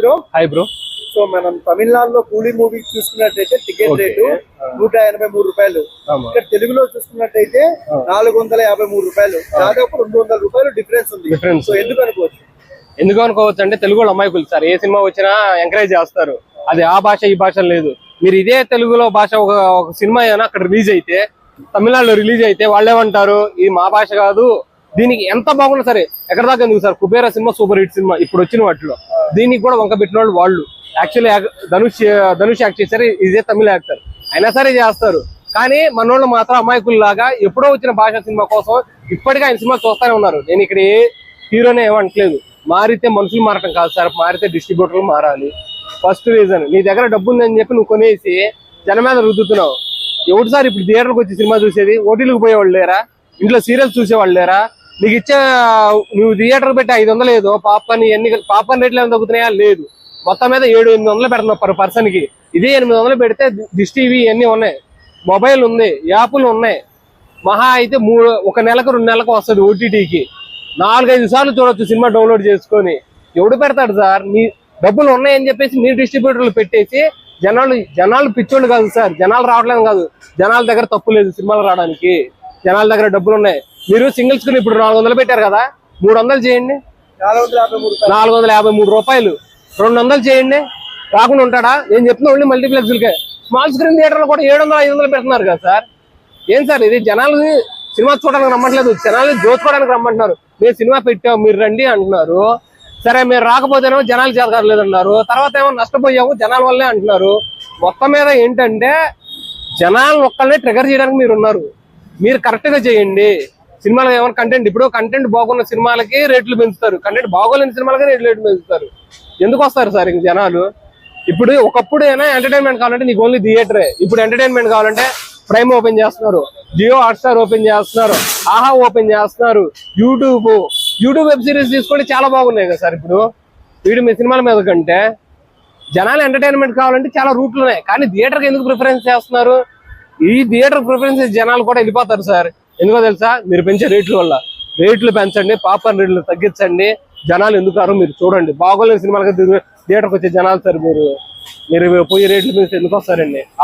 Bro. Hi bro so మనం తమిళనాడులో కూలీ మూవీ చూసుకున్నట్టయితే టికెట్. రేటు నూట ఎనభై మూడు రూపాయలు. ఇక్కడ తెలుగులో చూసుకున్నట్టయితే నాలుగు వందల యాభై మూడు రూపాయలు. దాదాపు రెండు వందల రూపాయలు డిఫరెన్స్ ఉంది. సో ఎందుకు అనుకోవచ్చు? ఎందుకు అనుకోవచ్చు అంటే తెలుగు వాళ్ళు అమ్మాయికులు సార్ ఏ సినిమా వచ్చినా ఎంకరేజ్ చేస్తారు. అది ఆ భాష ఈ భాష లేదు. మీరు ఇదే తెలుగులో భాష ఒక ఒక సినిమా అయినా అక్కడ రిలీజ్ అయితే తమిళనాడులో రిలీజ్ అయితే వాళ్ళు ఏమంటారు? ఇది మా భాష కాదు. దీనికి ఎంత బాగున్నా సరే ఎక్కడ దాకా ఎందుకు sir? Kuberaa cinema super hit cinema ఇప్పుడు వచ్చిన వాటిలో. దీనికి కూడా వంక పెట్టిన వాళ్ళు వాళ్ళు. యాక్చువల్లీ ధనుష్ ధనుష్ యాక్ట్ చేశారు ఇదే తమిళ యాక్టర్ అయినా సరే చేస్తారు. కానీ మనోళ్ళు మాత్రం అమాయకుల్లాగా ఎప్పుడో వచ్చిన భాష సినిమా కోసం ఇప్పటికీ ఆయన సినిమా చూస్తూనే ఉన్నారు. నేను ఇక్కడ ఏ హీరోనే ఏమంటలేదు మారితే మనుషులు మారటం కాదు సార్. మారితే డిస్ట్రిబ్యూటర్లు మారాలి. ఫస్ట్ రీజన్ నీ దగ్గర డబ్బు ఉందని చెప్పి నువ్వు కొనేసి జనం మీద రుద్దుతున్నావు. ఎవడు సార్ ఇప్పుడు థియేటర్కి వచ్చి సినిమా చూసేది? ఓటీలకు పోయేవాళ్ళు లేరా? ఇంట్లో సీరియల్స్ చూసేవాళ్ళు లేరా? నీకు ఇచ్చే నువ్వు థియేటర్ పెట్టి ఐదు వందలు లేదు పాప్కార్న్ ఎన్ని పాప్కార్న్ రేట్లు ఏమైనా తగ్గుతున్నాయా? లేదు. మొత్తం మీద ఏడు ఎనిమిది వందలు పెడుతున్నావు పర్ పర్సన్కి ఇదే ఎనిమిది వందలు పెడితే దిస్ టీవీ ఇవన్నీ ఉన్నాయి. మొబైల్ ఉంది యాప్లు ఉన్నాయి. మహా అయితే మూడు ఒక నెలకు రెండు నెలలకు వస్తుంది ఓటీటీకి నాలుగైదు సార్లు చూడొచ్చు సినిమా డౌన్లోడ్ చేసుకొని. ఎవడు పెడతాడు సార్? మీ డబ్బులు ఉన్నాయని చెప్పేసి మీరు డిస్ట్రిబ్యూటర్లు పెట్టేసి జనాలు జనాలు పిచ్చోళ్ళు కాదు సార్. జనాలు రావట్లేదు కాదు. జనాల దగ్గర తప్పు లేదు సినిమాలు రావడానికి. జనాల దగ్గర డబ్బులు ఉన్నాయి. మీరు సింగిల్ స్క్రీన్ ఇప్పుడు నాలుగు వందలు పెట్టారు కదా? మూడు వందలు చేయండి. నాలుగు వందల యాభై మూడు రూపాయలు. రెండు వందలు చేయండి. రాకుండా ఉంటాడా? నేను చెప్తున్నా ఓన్లీ మల్టీప్లెక్స్లకే స్మాల్ స్క్రీన్ థియేటర్లు కూడా ఏడు వందలు ఐదు వందలు పెడుతున్నారు కదా సార్? ఏం సార్ ఇది? జనాలు సినిమా చూడడానికి రమ్మట్లేదు. జనాలు దోచుకోవడానికి రమ్మంటున్నారు. మేము సినిమా పెట్టాము మీరు రండి అంటున్నారు. సరే మీరు రాకపోతేనేమో జనాలు చేతకారలేదు అన్నారు తర్వాత ఏమో నష్టపోయాము జనాల వల్లే అంటున్నారు. మొత్తం మీద ఏంటంటే జనాలు ఒక్కళ్ళనే ట్రిగర్ చేయడానికి మీరు ఉన్నారు మీరు కరెక్ట్గా చేయండి. సినిమాలు ఏమైనా కంటెంట్ ఇప్పుడు కంటెంట్ బాగున్న సినిమాలకి రేట్లు పెంచుతారు. కంటెంట్ బాగోలేని సినిమాలకి రేట్లు రేట్లు పెంచుతారు. ఎందుకు వస్తారు సార్ ఇంక జనాలు? ఇప్పుడు ఒకప్పుడు అయినా ఎంటర్టైన్మెంట్ కావాలంటే నీకు ఓన్లీ థియేటరే ఇప్పుడు ఎంటర్టైన్మెంట్ కావాలంటే ప్రైమ్ ఓపెన్ చేస్తున్నారు. జియో హాట్స్టార్ ఓపెన్ చేస్తున్నారు. ఆహా ఓపెన్ చేస్తున్నారు. యూట్యూబ్ యూట్యూబ్ వెబ్ సిరీస్ తీసుకుంటే చాలా బాగున్నాయి కదా సార్ ఇప్పుడు. వీడు మీ సినిమాల మీద కంటే జనాలు ఎంటర్టైన్మెంట్ కావాలంటే చాలా రూట్లు ఉన్నాయి. కానీ థియేటర్కి ఎందుకు ప్రిఫరెన్స్ చేస్తున్నారు? ఈ థియేటర్ ప్రిఫరెన్స్ జనాలు కూడా వెళ్ళిపోతారు సార్. ఎందుకో తెలుసా? మీరు పెంచే రేట్ల వల్ల. రేట్లు పెంచండి పాపర్ రేట్లు తగ్గించండి. జనాలు ఎందుకు మీరు చూడండి. బాగోలేని సినిమాలకి థియేటర్కి వచ్చే జనాలు సార్ మీరు. మీరు పోయి రేట్లు పెంచితే ఎందుకు వస్తారండి?